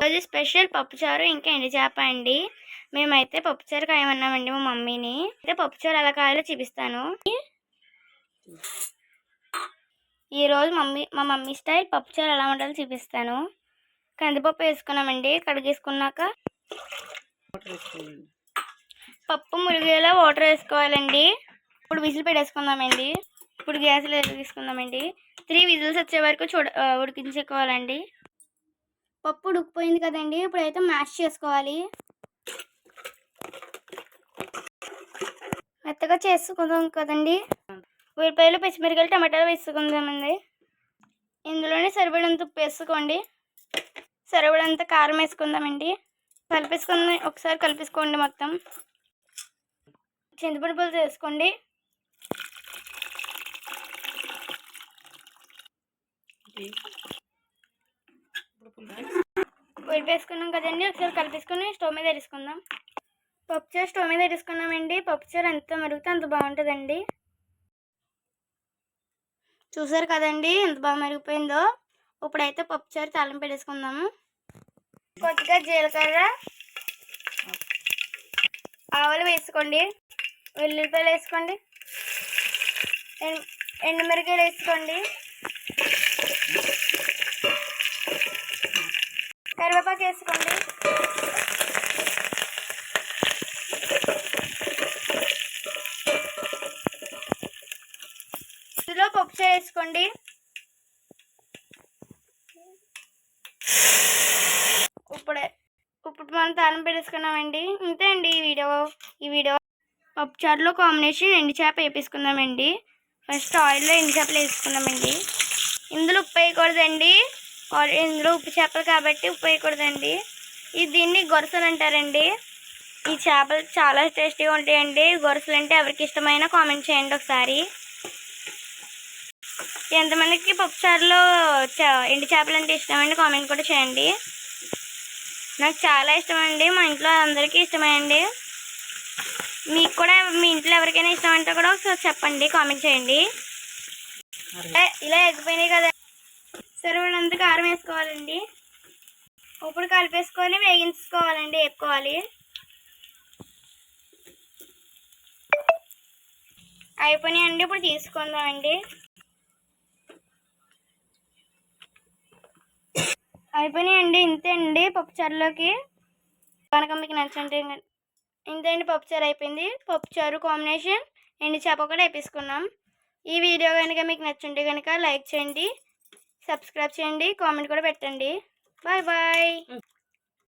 రోజు స్పెషల్ పప్పుచారు ఇంకా ఎండి చేప అండి. మేమైతే పప్పుచారు కాయమన్నామండి మా మమ్మీని. అయితే పప్పుచారు ఎలా కాయాలో చూపిస్తాను. ఈ రోజు మమ్మీ మా మమ్మీ స్టైల్ పప్పుచారు ఎలా ఉండాలో చూపిస్తాను. కందిపప్పు వేసుకున్నామండి కడిగేసుకున్నాక పప్పు మురిగేలా వాటర్ వేసుకోవాలండి. ఇప్పుడు విజిల్ పెట్టేసుకుందామండి. ఇప్పుడు గ్యాస్లో తీసుకుందామండి. త్రీ విజిల్స్ వచ్చే వరకు చూడ ఉడికించుకోవాలండి పప్పు ఉడికిపోయింది కదండి ఇప్పుడైతే మ్యాష్ చేసుకోవాలి. మెత్తగా చేసుకుందాం కదండి. ఉల్లిపాయలు పచ్చిమిరకాయలు టమాటాలు వేసుకుందామండి. ఇందులోనే సరిపడంత ఉప్పు వేసుకోండి. సరిపడంత కారం వేసుకుందామండి. కలిపేసుకుందాం ఒకసారి కలిపేసుకోండి మొత్తం. చింతపండు పులుసు వేసుకోండి. ఇది ఉడుకుందా? వేసుకున్నాం కదండి. ఒకసారి కలిపేసుకుని స్టవ్ మీద వేసుకుందాం పప్పుచారు స్టవ్ మీద వేసుకున్నామండి పప్పుచారు ఎంత మరిగితే అంత బాగుంటుందండి. చూసారు కదండి ఎంత బాగా మరిగిపోయిందో. ఇప్పుడైతే పప్పుచారు తాలింపు పెట్టేసుకుందాము. కొద్దిగా జీలకర్ర ఆవులు వేసుకోండి. వెల్లుల్లిపాయలు వేసుకోండి. ఎన్- ఎండుమిరకాయలు వేసుకోండి. కరివేపాకు వేసుకోండి ఇందులో పప్పు వేసుకోండి ఇప్పుడే ఇప్పుడు మనం తానం పెట్టేసుకున్నామండి. ఇంతే అండి ఈ వీడియో. ఈ వీడియో పప్పు చారులో కాంబినేషన్ ఎండి చేప వేపించుకుందామండి ఫస్ట్ ఆయిల్లో ఎండి చేపలు వేసుకుందామండి. ఇందులో ఉప్పు వేయకూడదండి. ఇందులో ఉప్పు చేపలు కాబట్టి ఉప్పు వేయకూడదండి. ఇది దీన్ని గొరసలు అంటారండి. ఈ చేపలు చాలా టేస్టీగా ఉంటాయండి. గొరసలు అంటే ఎవరికి ఇష్టమైనా కామెంట్ చేయండి ఒకసారి. ఎంతమందికి పప్పుచారులో ఎండు చేపలు అంటే ఇష్టమండి కామెంట్ కూడా చేయండి. నాకు చాలా ఇష్టం అండి మా ఇంట్లో అందరికీ ఇష్టమండి. మీకు కూడా మీ ఇంట్లో ఎవరికైనా ఇష్టం అంటే కూడా ఒకసారి చెప్పండి కామెంట్ చేయండి. ఇలా ఎగ్గిపోయినాయి కదా. సరిపడినంత కారం వేసుకోవాలండి. ఇప్పుడు కలిపేసుకొని వేగించుకోవాలండి వేపుకోవాలి. అయిపోయినాయండి ఇప్పుడు తీసుకుందామండి. అయిపోయినాయండి ఇంతే అండి పప్పుచారులోకి కనుక మీకు నచ్చంటే ఇంతే అండి పప్పుచారు అయిపోయింది. పప్పుచారు కాంబినేషన్ ఎండి చేప కూడా వేపించుకున్నాం ఈ వీడియో కనుక మీకు నచ్చుంటే కనుక లైక్ చేయండి. సబ్స్క్రైబ్ చేయండి కామెంట్ కూడా పెట్టండి. Bye bye